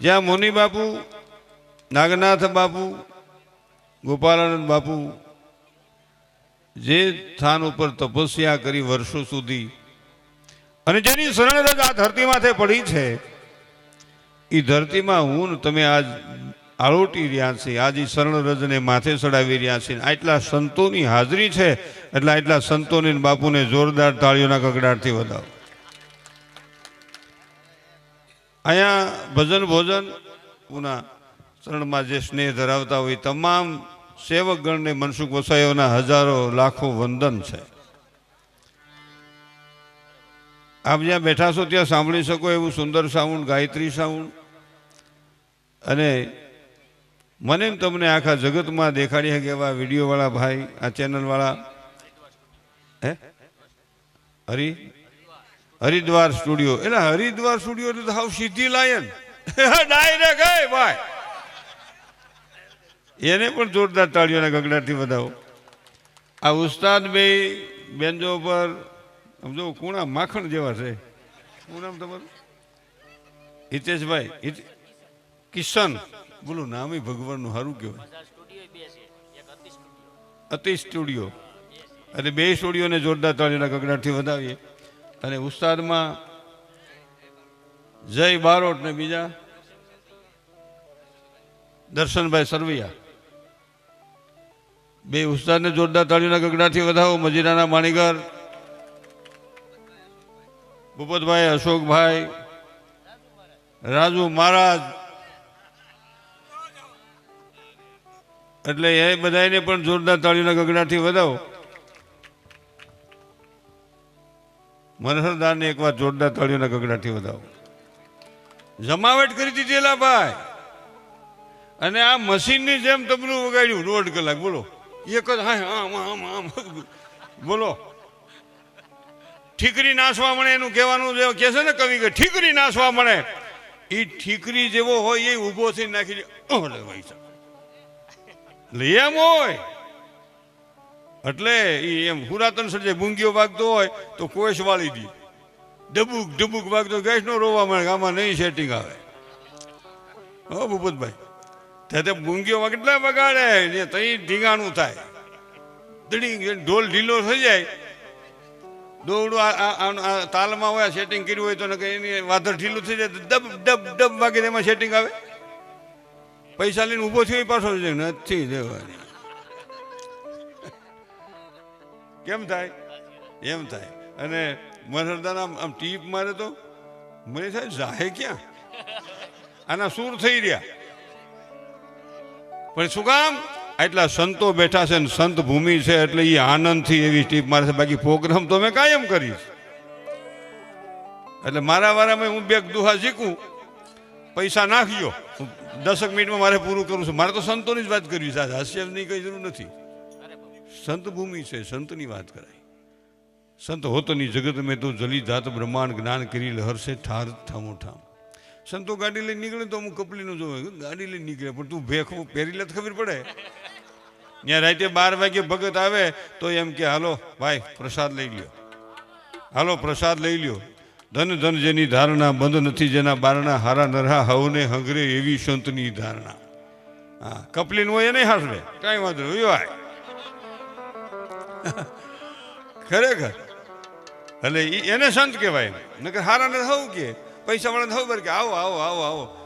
જ્યાં મુનિ બાપુ, નાગનાથ બાપુ, ગોપાલાનંદ બાપુ જે સ્થાન ઉપર તપસ્યા કરી વર્ષો સુધી અને જેની શરણ રજ આ ધરતી માથે પડી છે એ ધરતીમાં હું તમે આજ આળોટી રહ્યા છે આજ શરણ રજને માથે ચડાવી રહ્યા છે આટલા સંતોની હાજરી છે, એટલે આટલા સંતોને બાપુને જોરદાર તાળીઓના કગડાટથી વધાવો. અહીંયા ભજન ભોજન, ઉના શરણમાં જે સ્નેહ ધરાવતા હોય તમામ સેવકગણને મનસુખ વસાઈઓના હજારો લાખો વંદન છે. આપ જ્યાં બેઠા છો ત્યાં સાંભળી શકો એવું સુંદર સાઉન્ડ, ગાયત્રી સાઉન્ડ. અને મને તમને આખા જગતમાં દેખાડી શકે એવા વિડીયોવાળા ભાઈ, આ ચેનલવાળા. હે? હરી? હરિદ્વાર સ્ટુડિયો. એટલે હરિદ્વાર સ્ટુડિયો એટલે તો હાવ સીધી લાયન. ડાયરેક્ટ હે ભાઈ. એને પણ જોરદાર તાળીઓના ગગડાટથી વધાવો. આ ઉસ્તાદ બે બેન્જો પર સમજો કુણા માખણ જેવા છે. શું નામ તમારું? હિતેશભાઈ હિત- કિશન. બોલો નામે ભગવાનનું સારું કહેવાય. અતિ સ્ટુડિયો. અરે બે સ્ટુડિયોને જોરદાર તાળીઓના ગગડાટથી વધાવીએ. અને ઉસ્તાદમાં જય બારોટ ને બીજા દર્શનભાઈ સરવૈયા. બે ઉસ્તાદને જોરદાર તાળીના ગગડાથી વધાવો, મજીરાના માણીગર, ભૂપતભાઈ, અશોકભાઈ, રાજુ મહારાજ. એટલે એ બધાને પણ જોરદાર તાળીઓના ગગડાથી વધાવો. મનહરદારને એકવાર જોરદાર તાળીઓના ગગડાથી વધાવો. જમાવટ કરી દીધી એલા ભાઈ અને આ મશીનની જેમ તબલું વગાડ્યું, દોઢ કલાક, બોલો. એક જ હા આમ આમ આમ બોલો. ઠીકરી નાસવા મળે એનું કહેવાનું જે કહે છે ને કવિ કે, ઠીકરી નાસવા મળે. એ ઠીકરી જેવો હોય એ ઊભો થઈને નાખી દે. ઓલે ભાઈ એમ હોય. એટલે એ એમ પુરાતન સર્જે ભૂંગીઓ વાગતો હોય તો કોઈશ વાળી દે. ડબુક ડબુક વાગતો ગેસ નો રોવા મળે આમાં નહીં સેટિંગ આવે. હો, ભૂપતભાઈ. ત્યાં તે બુંગીઓ કેટલા વગાડે ને તઈ ઢીંગાણું થાય. દડી ઢોલ ઢીલો થઈ જાય. દોડું તાલમાં હોય સેટિંગ કર્યું હોય તો એની વાધર ઢીલું થઈ જાય ડબ ડબ ડબ વાગે એમાં સેટિંગ આવે. પૈસા લઈને ઊભો થયો પાછો નથી દેવાની કેમ થાય? એમ થાય. અને મનહરદાન આમ ટીપ મારે તો, મને થાય જાહે ક્યાં? આના સૂર થઈ રહ્યા. પણ શું કામ? એટલા સંતો બેઠા છે ને સંત ભૂમિ છે એટલે એ આનંદથી એવી ટીપ મારે છે. બાકી પ્રોગ્રામ તો મેં કાયમ કરીશ એટલે મારા વારામાં હું બે દુહા શીખું. પૈસા નાખ્યો. દસક મિનિટમાં મારે પૂરું કરું છું. મારે તો સંતોની જ વાત કરવી છે. હાસ્યની કઈ જરૂર નથી. સંત ભૂમિ છે, સંતની વાત કરાય. સંત હોતની જગત મેં તો જલી જાત બ્રહ્માંડ જ્ઞાન કરી લહરશે ઠાર ઠામો ઠામ. સંતો ગાડી લઈને નીકળે તો અમુક કપલીનું જોવે, ગાડી લઈને નીકળે, પણ તું ભેખું પહેરી લે ખબર પડે. ત્યાં રાતે બાર વાગે ભગત આવે તો એમ કે, હાલો, ભાઈ, પ્રસાદ લઈ લ્યો. હાલો, પ્રસાદ લઈ લ્યો. ધન ધન જેની ધારણા બંધ નથી, જેના બારણા હારા નરહા હવને હંગરે એવી સંતની ધારણા. હા, કપલીન હોય એને હાસવે. કાંઈ વાંધો હોય ખરેખર. એટલે એને સંત કહેવાય નકર હારા ને થવું કે પૈસા વાળા થવું કે આવો આવો આવો આવો.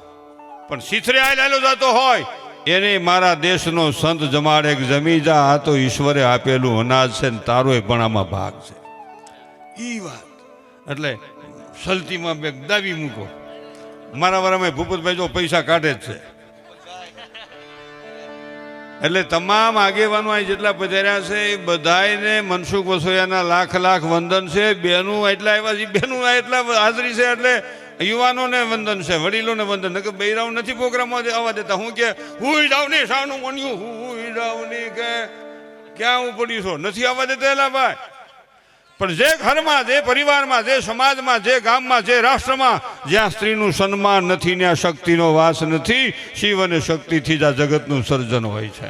પણ સીથરે આયલો જતો હોય, એને મારા દેશનો સંત જમાડે જમી જા, આ તો ઈશ્વરે આપેલું અનાજ છે ને તારોય પણ આમાં ભાગ છે. એ વાત. એટલે સલતીમાં બે દાવી મૂકો. મારા વારામાં ભૂપતભાઈ જો પૈસા કાઢે જ છે. એટલે તમામ આગેવાનો અહીં જેટલા પધાર્યા છે, એ બધાયને મનસુખ વસોયાના લાખ લાખ વંદન છે. બેનું એટલા આવ્યા છે, બેનું એટલા હાજરી છે, એટલે યુવાનોને વંદન છે, વડીલોને વંદન. કે બૈરાવ નથી પ્રોગ્રામમાં આવવા દેતા. હું કે હુઈ જાવ ને સાનું મન્યું હુઈ જાવ ને કે, ક્યાં હું પડ્યું છો? નથી આવવા દેતા એલા ભાઈ. પણ જે ઘરમાં, જે પરિવારમાં, જે સમાજમાં, જે ગામમાં, જે રાષ્ટ્રમાં, જ્યાં સ્ત્રીનું સન્માન નથી, ત્યાં શક્તિનો વાસ નથી, શિવ અને શક્તિથી જ આ જગતનું સર્જન હોય છે.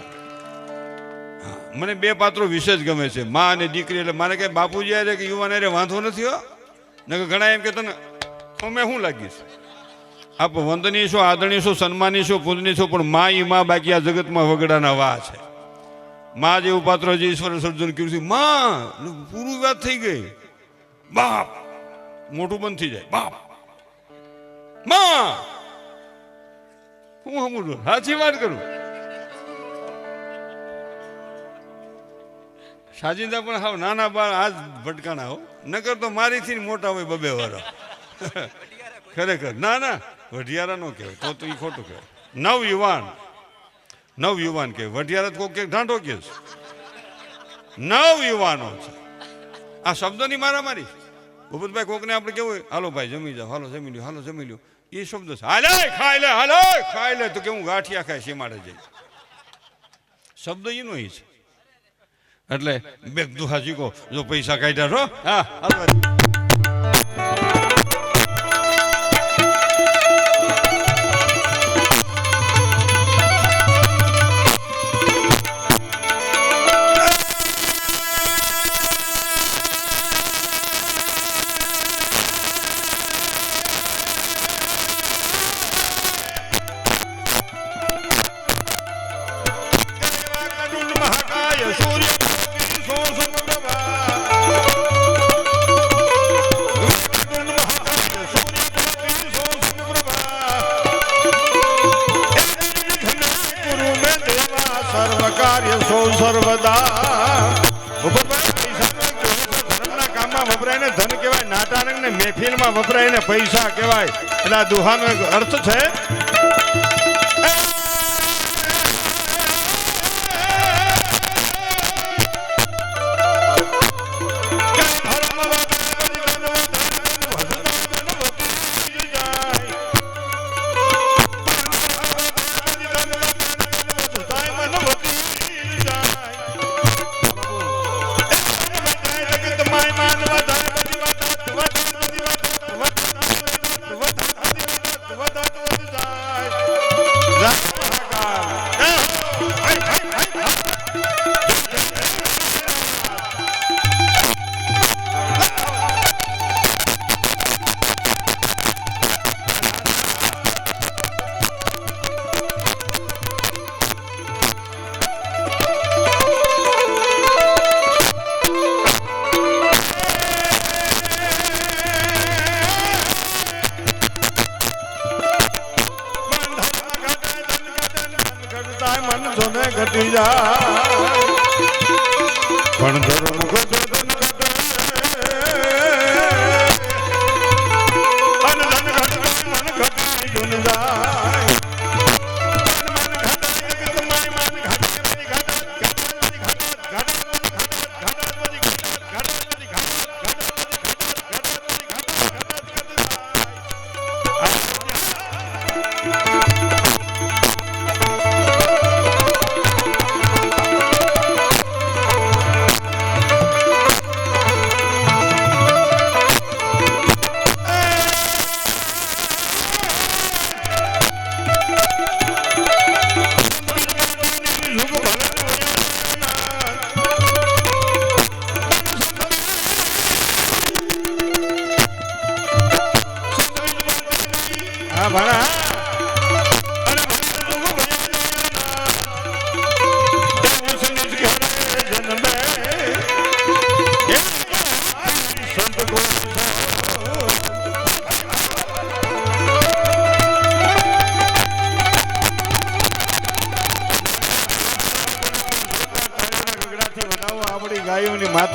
મને બે પાત્રો વિશેષ ગમે છે. મા અને દીકરી, એટલે મારે કે બાપુજી અરે કે યુવાન અરે વાંધો નથી હો. ને ઘણા એમ કે તને અમે શું લાગીશ આપ વંદનીય છો? આદરણી છો સન્માની છો પૂજનીય છો પણ મા ઈ મા બાકી આ જગતમાં વગડાના વા છે. મા જેવું પાત્ર જે ઈશ્વર સર્જન કર્યું છે. માં પૂરું વાત થઈ ગઈ. બાપ મોટું બંધ થઈ જાય. બાપ. માં હું સમજુ સાચી વાત કરું. સાજિંદા પણ હાવ નાના બાળ આ ભટકાણા હો. નકર તો મારીથી મોટા હોય બબે વાળા ખરેખર. ના ના વઢિયારા નો કહેવાય. તો તો એ ખોટું કહેવાય. નવ યુવાન નવ યુવાન કે વઢિયારા કોક કે, ઢાંઢો કે નવ યુવાનો છે. આ શબ્દોની મારામારી ભૂપતભાઈ કોકને આપણે કેવું હોય? હાલો ભાઈ, જમી જાઓ. હાલો, જમી લ્યો, હાલો, જમી લ્યો. એ શબ્દ છે. હાલે ખાઈ લે હાલો ખાઈ લે તો કે હું ગાંઠિયા ખાય શેમાડે જઈ શબ્દ એનો એ છે. એટલે બે દુહા શીખો જો પૈસા કાઢ્યા છો, હા કાર્ય સર્વદા. કામમાં વપરાય ને ધન કહેવાય નાટાનક ને મહેફિલમાં વપરાય ને પૈસા કહેવાય. એટલે આ દુહાનો અર્થ છે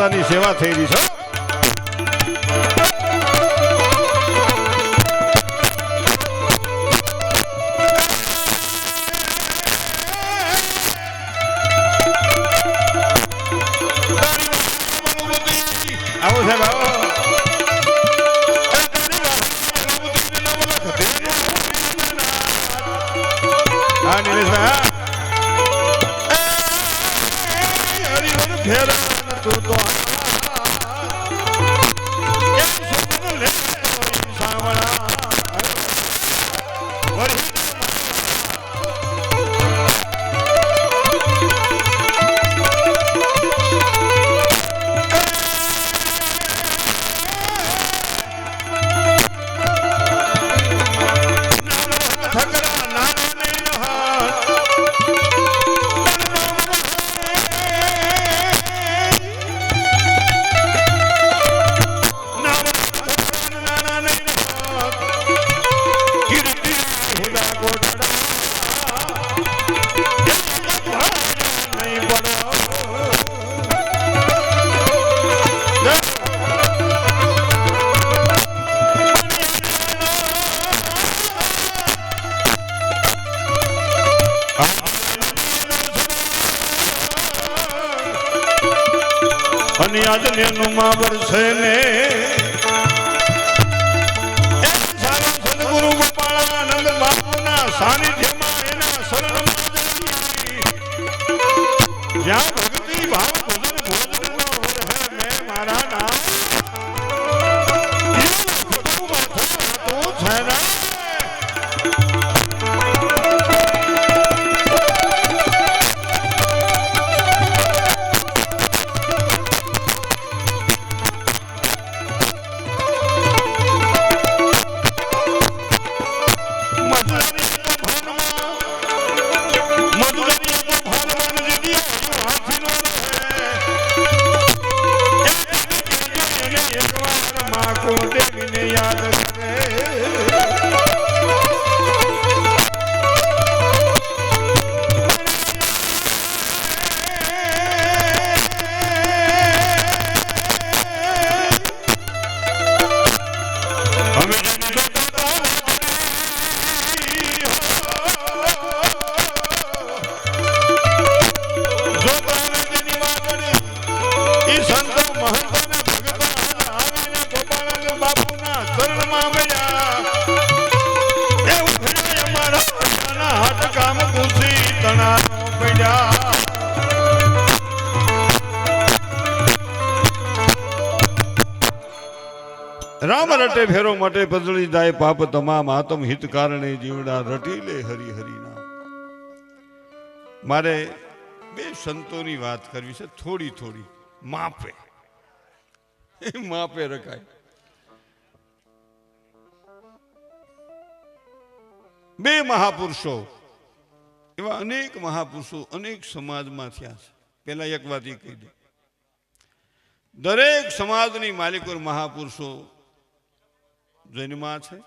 માતાની સેવા થઈ રહી છે. આવો સાહેબ આવો રામ રટે ફેરો માટે પદળી જાય પાપ તમામ. આતમ હિત કારણે જીવડા રટી લે હરી હરિના મારે બે સંતોની વાત કરવી છે. થોડી થોડી. માપે. માપે રખાય. બે મહાપુરુષો. એવા અનેક મહાપુરુષો અનેક સમાજમાં થયા છે. પેલા એક વાત એ કહી દે દરેક સમાજની માલિકો મહાપુરુષો જન્મા છે,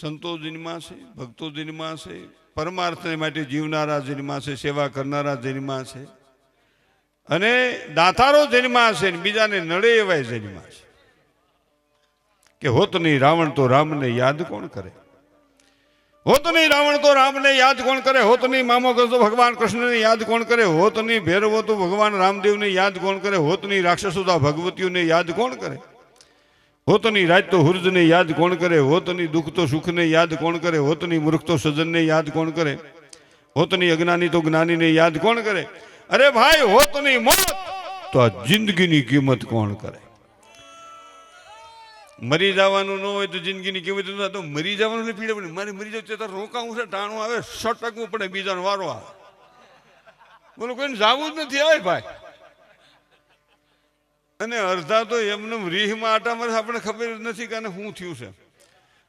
સંતો જન્મા છે, ભક્તો જન્મા છે, પરમાર્થને માટે જીવનારા જન્મા છે, સેવા કરનારા જન્મા છે, અને દાતારો જન્મા છે બીજાને નડે એવા જન્મા છે. કે હોત નહીં રાવણ તો રામને યાદ કોણ કરે? હોત નહીં રાવણ તો રામને યાદ કોણ કરે? હોત નહીં મામો કરતો ભગવાન કૃષ્ણને યાદ કોણ કરે? હોત નહીં ભેરવો તો ભગવાન રામદેવને યાદ કોણ કરે? હોત નહીં રાક્ષસો તો ભગવતીઓને યાદ કોણ કરે? હોતની રાત તો હુર્જને યાદ કોણ કરે? હોતની દુઃખ તો સુખને યાદ કોણ કરે? હોતની મૂર્ખ તો સજનને યાદ કોણ કરે? હોતની અજ્ઞાની તો જ્ઞાનીને યાદ કોણ કરે? અરે ભાઈ, હોતની મોત તો આ જિંદગીની કિંમત કોણ કરે? મરી જવાનું ન હોય તો જિંદગીની કિંમત તો મરી જવાનું પીડે પડે મારે મરી જવું તો રોકાવું છે, ટાણું આવે, સટકવું પડે, બીજાનો વારો આવે. બોલો, કોઈને જવું જ નથી આવે ભાઈ. અને અડધા તો એમને રીહમાં આટામાં આપણે ખબર જ નથી કે શું થયું છે.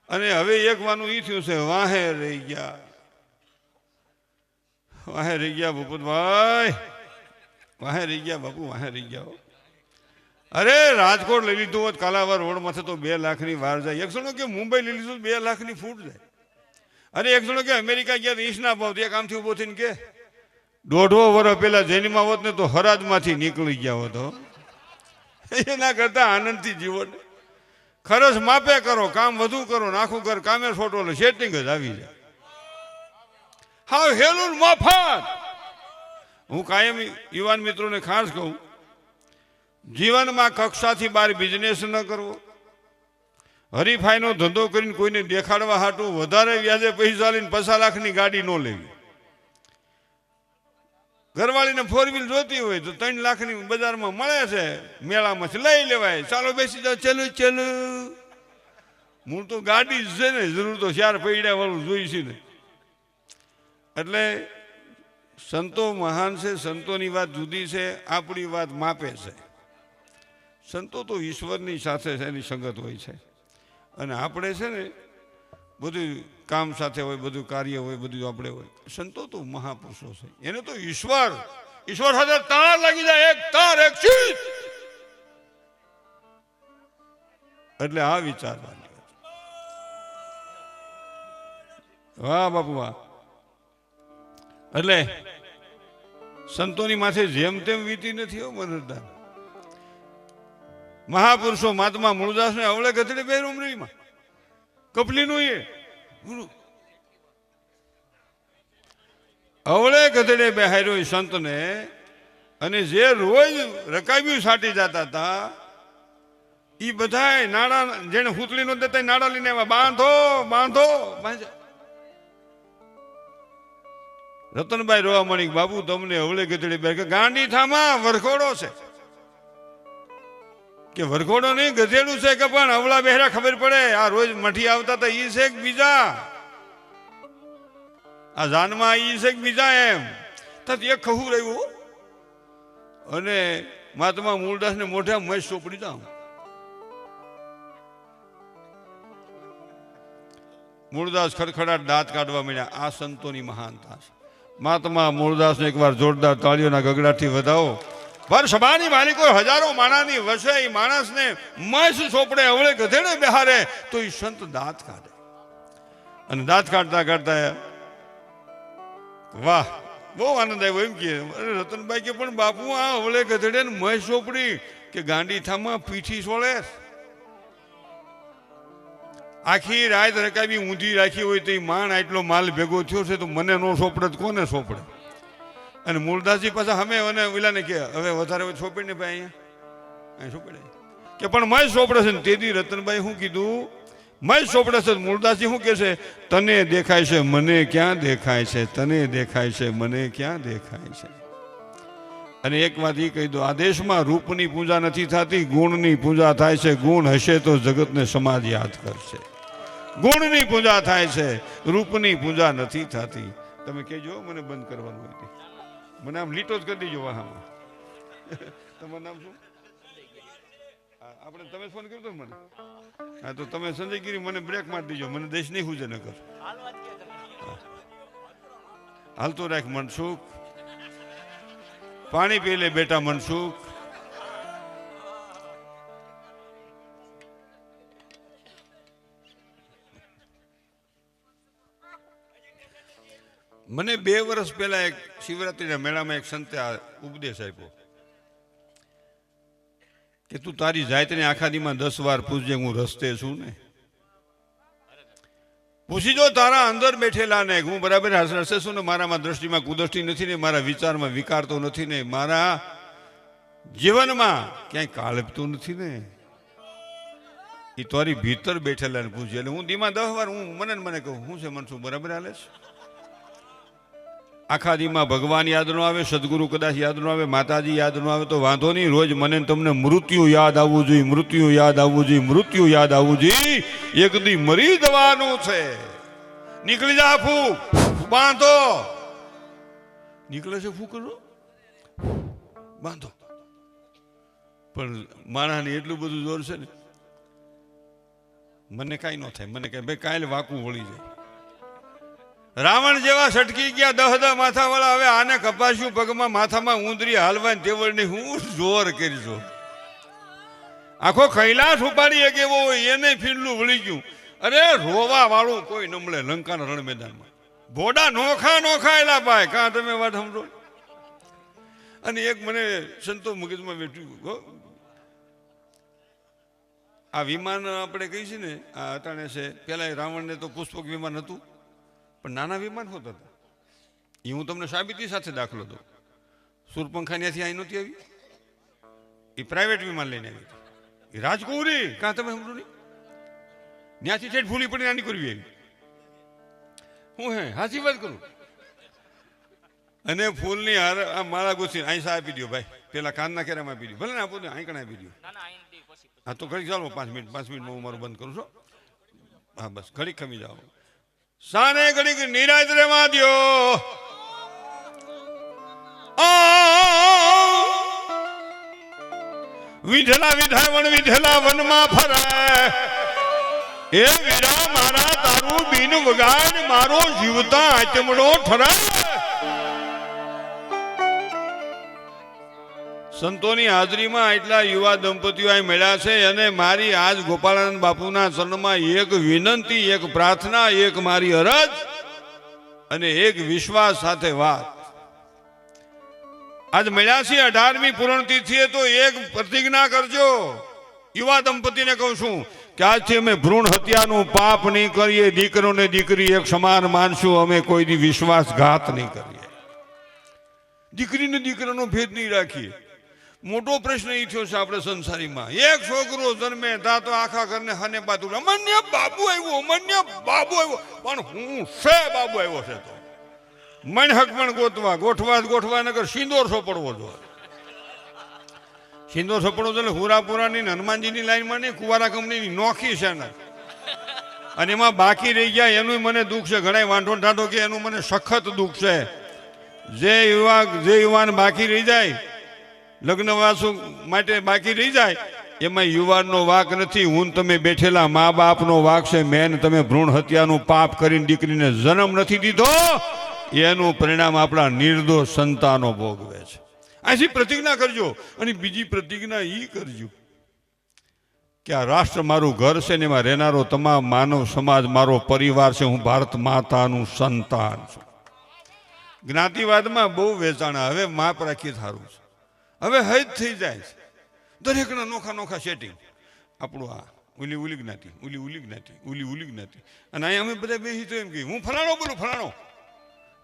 અને હવે એક વાનું એ થયું છે, વાહે રહી ગયા. વાહે રહી ગયા ભૂપતભાઈ. વાહે રહી ગયા બાપુ, વાહે રહી ગયા. અરે, રાજકોટ લઈ લીધું હોત કાલાવાર રોડ માથે તો બે લાખની વાર જાય. એક જણો કે મુંબઈ લઈ લીધું બે લાખની ફૂટ જાય. અરે, એક જણો કે અમેરિકા ગયા તો ના ભાવ એક આમથી ઊભો થઈને કે, દોઢો વર્ષ પહેલાં જૈનમાં હોત ને તો હરાજમાંથી નીકળી ગયા હોત. એના કરતા આનંદથી જીવન. ખરસ માપે કરો, કામ વધુ કરો ને આખું ઘર, કામે છોટો એટલે સેટિંગ જ આવી જાય. હા હેલું ને મફત! હું કાયમ યુવાન મિત્રોને ખાસ કહું, જીવનમાં કક્ષાથી બહાર બિઝનેસ ન કરવો. હરીફાઈનો ધંધો કરીને કોઈને દેખાડવા હાટું વધારે વ્યાજે પૈસા લઈને પચાસ લાખની ગાડી ન લેવી. ઘરવાળીને ફોર વ્હીલ જોતી હોય તો ત્રણ લાખની બજારમાં મળે છે. મેળામાંથી લઈ લેવાય. ચાલો બેસી જાઓ, ચલો ચલો. મૂળ તો ગાડી જ છે ને, જરૂર તો ચાર પૈડા વાળું જોઈ છે ને. એટલે સંતો મહાન છે, સંતોની વાત જુદી છે, આપણી વાત માપે છે. સંતો તો ઈશ્વરની સાથે એની સંગત હોય છે. અને આપણે છે ને બધું કામ સાથે હોય, બધું કાર્ય હોય, બધું આપણે હોય. સંતો તો મહાપુરુષો છે. એને તો ઈશ્વર ઈશ્વર સાથે તાર લાગી જાય, એક તાર, એક ચીજ એટલે આ વિચારવાની. વાહ, બાપુ, વાહ. એટલે સંતોની માથે જેમ તેમ વીતી નથી હો મનરદાન મહાપુરુષો મહાત્મા મૂળદાસ ને અવળે ગધડે બે રૂમરીમાં કપલીનું એ ગુરુ. અવળે ગધડે બેહાર્યો સંતને અને જે રોજ રકાવ્યું સાટી જતા હતા એ બધાય નાડા જેને હુતલી નો દેતા નાડા લઈને આવ્યા. બાંધો બાંધો. બાંધો. રતનભાઈ રોવા મણી બાબુ, તમને અવળે ગધડી બે ગાંડી થામાં વરખોડો છે. કે વરઘોડો નહીં, ગધેડું છે કે પણ અવળા બહેરા ખબર પડે? આ રોજ મઠી આવતા હતા ઈ છે બીજા? આ જાનમાં ઈ છે બીજા એમ? તો એક ખહું રહ્યું અને મહાત્મા મૂળદાસને મોઢા મય સોંપડી જાઉં મૂળદાસ ખડખડાટ દાંત કાઢવા મળ્યા આ સંતોની મહાનતા છે. મહાત્મા મૂળદાસને એકવાર જોરદાર તાળીઓના ગગડાથી વધાવો. પર સભાની માલિકો હજારો માણાની વસે એ માણસને મસ સોપડે, અવળે ગધેડે બિહારે, તો એ સંત દાંત કાઢે. અને દાંત કાઢતા કાઢતા વાહ, બહુ આનંદ આવ્યો એમ કે રતનભાઈ કે, પણ બાપુ, આ અવળે ગધેડે ને મસ સોપડી કે ગાંડી થામાં પીઠી સોળે આખી રાત રકાવી ઊંધી રાખી હોય તો એ માણ આટલો માલ ભેગો થયો છે, તો મને નો સોપડે કોને સોપડે? અને મૂળદાસજી પાછા અમે અને ઓલાને કે હવે વધારે સોંપીને ભાઈ અહીંયા. અહીં સોંપડે કે પણ મય સોંપડે છે ને તેથી રતનભાઈ શું કીધું? મય સોંપડે છે મૂળદાસજી શું કહે છે? તને દેખાય છે, મને ક્યાં દેખાય છે? તને દેખાય છે, મને ક્યાં દેખાય છે? અને એક વાત એ કહી દો, આ દેશમાં રૂપની પૂજા નથી થતી, ગુણની પૂજા થાય છે. ગુણ હશે તો જગતને સમાજ યાદ કરશે. ગુણની પૂજા થાય છે, રૂપની પૂજા નથી થતી. તમે કહેજો, મને બંધ કરવાનું હોય તે. મને આમ લીટો જ કરી દેજો વાહામાં. તમારું નામ શું? આપણે તમે ફોન કર્યો તો મને? હા, તો તમે સંજયગીરી મને બ્રેક મારી દેજો. મને દેશ નહીં હુજે નકર. હાલતો રાખ મનસુખ. પાણી પી લે બેટા મનસુખ. મને બે વર્ષ પહેલા એક શિવરાત્રીના મેળામાં એક સંતે ઉપદેશ આપ્યો કે તું તારી જાતને આખા દીમાં દસ વાર પૂછજે હું રસ્તે છું ને. પૂછી જો તારા અંદર બેઠેલા ને, હું બરાબર હસે છું ને, મારામાં દ્રષ્ટિમાં કુદૃષ્ટિ નથી ને, મારા વિચારમાં વિકાર તો નથી ને, મારા જીવનમાં ક્યાંય કાળપતું નથી ને. એ તારી ભીતર બેઠેલા ને પૂછે એટલે હું દીમાં દસ વાર હું મને મને કહું, હું છે મન છું બરાબર હાલે છે? આખા દીમાં ભગવાન યાદ ન આવે, સદગુરુ કદાચ યાદ ન આવે, માતાજી યાદ ન આવે, તો વાંધો નહીં. રોજ મને તમને મૃત્યુ યાદ આવવું જોઈએ, મૃત્યુ યાદ આવવું જોઈએ, મૃત્યુ યાદ આવવું જોઈએ. એક દી મરી જવાનું છે. નીકળી જા ફૂ. બાંધો નીકળે છે ફૂ કરો બાંધો પણ માણસને એટલું બધું જોર છે ને. મને કાંઈ ન થાય. મને કહે ભાઈ કાલે વાકું વળી જાય. રાવણ જેવા સટકી ગયા દહ દહ માથાવાળા, હવે આને કપાસ્યું પગમાં માથામાં ઉંદરી હાલવાની તેવડની હું જોર કરીશું. આખો કૈલાસ ઉપાડી એક એવો હોય, એને ફીરલું વળી ગયું. અરે રોવા વાળું કોઈ નમળે લંકાના રણ મેદાનમાં. ભોડા નોખા નોખા એલા ભાઈ, કાં તમે વાત સમજો અને એક મને સંતો મગજમાં બેઠ્યું આ વિમાન આપણે કહીશું ને? આ અટાણે છે. પેલા રાવણને તો પુષ્પક વિમાન હતું. પણ નાના વિમાન હોતા હતા એ હું તમને સાબિતી સાથે દાખલો દઉં. સુરપંખા ત્યાંથી અહીં નહોતી આવી? એ પ્રાઇવેટ વિમાન લઈને આવી હતી. એ રાજકુરી? કાં તમે સમજો નહીં? ત્યાંથી ઠેઠ ભૂલી પડી નાની કરવી આવી. હું હે હાચી વાત કરું? અને ફૂલની હાર આ માળા ગોસી અહીં સા આપી દો ભાઈ. પેલા કાનના કેરામાં આપી દો ભલે ને આપો ને અહીં કણ આપી દો હા તો ઘડી ચાલો પાંચ મિનિટ પાંચ મિનિટમાં હું મારું બંધ કરું છું. હા બસ ઘડી ખમી જાઓ. સાને ઘડીક નિરાજ રેવા દો વિધલા વિધાવણ વિધલા વનમાં ફરે. એ વીરા મારા તારું બીન વગાડ, મારો જીવતા આચમડો ઠરે સંતોની હાજરીમાં એટલા યુવા દંપતીઓ અહીં મળ્યા છે અને મારી આજ ગોપાળાનંદ બાપુના ચરણમાં એક વિનંતી, એક પ્રાર્થના, એક મારી અરજ અને એક વિશ્વાસ સાથે વાત. આજ મળ્યા છે અઢારમી પૂર્ણ તિથિએ તો એક પ્રતિજ્ઞા કરજો. યુવા દંપતીને કહું છું કે આજથી અમે ભ્રૂણ હત્યાનું પાપ નહીં કરીએ દીકરો ને દીકરી એક સમાન માનશું, અમે કોઈની વિશ્વાસઘાત નહીં કરીએ. દીકરીને દીકરાનો ભેદ નહીં રાખીએ. મોટો પ્રશ્ન એ છે આપણે સંસારીમાં. એક છોકરો જન્મે, તા તો આખા ઘરને હને પાતું અમન્ય બાબુ આવ્યો, અમન્ય બાબુ આવ્યો. પણ હું છે બાબુ આવ્યો છે તો? મણહક પણ ગોતવા, ગોઠવા ગોઠવા નગર સિંદોર સોપડવો જોઈએ સિંદોર સોપડવો એટલે હુરાપુરાની હનુમાનજીની લાઈનમાં નહીં, કુવારા કંપનીની નોખી છે ને. અને એમાં બાકી રહી ગયા એનું મને દુઃખ છે. ઘણા વાંઢો ઠાંઢો કે એનું મને સખત દુઃખ છે. જે યુવા જે યુવાન બાકી રહી જાય લગ્ન વાસુ માટે બાકી રહી જાય, એમાં યુવાનનો વાક નથી. હું તમે બેઠેલા મા બાપનો વાક છે મેન તમે ભ્રૂણ હત્યાનું પાપ કરીને દીકરીને જન્મ નથી દીધો, એનું પરિણામ આપણા નિર્દોષ સંતાનો ભોગવે છે. અહીંથી પ્રતિજ્ઞા કરજો અને બીજી પ્રતિજ્ઞા એ કરજો કે આ રાષ્ટ્ર મારું ઘર છે ને એમાં રહેનારો તમામ માનવ સમાજ મારો પરિવાર છે, હું ભારત માતાનું સંતાન છું. જ્ઞાતિવાદમાં બહુ વેચાણા હવે માપ રાખી સારું છે. હવે હજ થઈ જાય છે. દરેકના નોખા નોખા સેટિંગ આપણું આ ઉલી ઉલી જ્ઞાતિ, ઉલી ઉલી જ્ઞાતિ, ઉલી ઉલી જ્ઞાતિ. અને અહીં અમે બધા બેસી તો એમ કહીએ, હું ફલાણો બોલું, ફલાણો?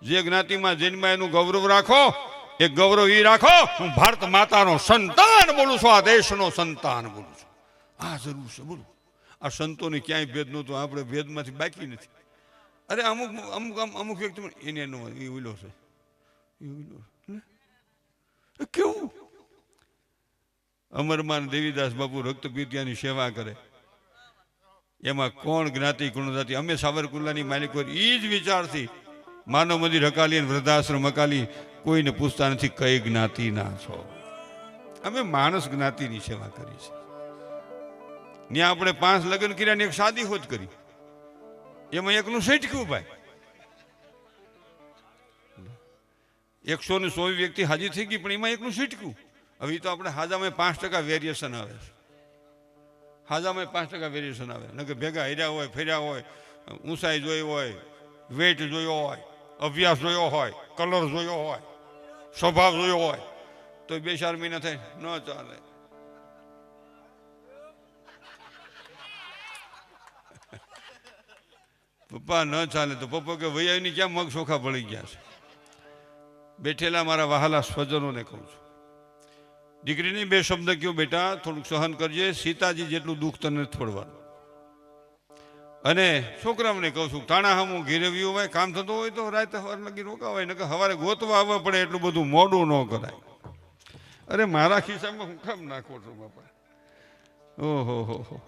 જે જ્ઞાતિમાં જન્મ એનું ગૌરવ રાખો, એ ગૌરવ એ રાખો, હું ભારત માતાનો સંતાન બોલું છું, આ દેશનો સંતાન બોલું છું. આ જરૂર છે, બોલું. આ સંતોને ક્યાંય ભેદ નહોતો, આપણે ભેદમાંથી બાકી નથી. અરે અમુક અમુક અમુક વ્યક્તિ એને એનો એ ઉલો છે. એ ઉલો કેવું? અમરમાન દેવીદાસ બાપુ રક્તપીતિયાની સેવા કરે. એમાં કોણ જ્ઞાતિ, કોણ જાતિ? અમે સાવરકુંડલાની માલિકો એ જ વિચારથી માનવ મંદિર હકાલી અને વૃદ્ધાશ્રમ હકાલી કોઈને પૂછતા નથી કઈ જ્ઞાતિના છો. અમે માણસ જ્ઞાતિની સેવા કરી છે. ત્યાં આપણે પાંચ લગ્ન કર્યા એક શાદી હોત કરી. એમાં એકનું સેટક્યું ભાઈ. એકસો ને સો વ્યક્તિ હાજી થઈ ગઈ, પણ એમાં એકનું છૂટક્યું હવે તો આપણે હાજામાં પાંચ ટકા વેરિએશન આવે. હાજામાં પાંચ ટકા વેરિએશન આવે. ન કે ભેગા હેર્યા હોય, ફેર્યા હોય, ઊંચાઈ જોઈ હોય વેટ જોયો હોય, અભ્યાસ જોયો હોય કલર જોયો હોય, સ્વભાવ જોયો હોય, તો બે ચાર મહિના થાય, ન ચાલે. પપ્પા ન ચાલે તો પપ્પા કે વૈયાની ક્યાં મગ ચોખા પડી ગયા છે? બેઠેલા મારા વહાલા સ્વજનોને કહું છું. દીકરીને બે શબ્દ કહ્યું બેટા, થોડુંક સહન કરજે, સીતાજી જેટલું દુઃખ તને નથી પડવાનું અને છોકરાઓને કહું છું, તાણા હમું ઘેરવ્યું હોય, કામ થતું હોય તો રાતે સવાર લગી રોકાવાય, નકર સવારે ગોતવા આવવા પડે, એટલું બધું મોડું ન કરાય. અરે, મારા ખિસ્સામાં હું કામ નાખો છો, બાપા. ઓહો, હો હો.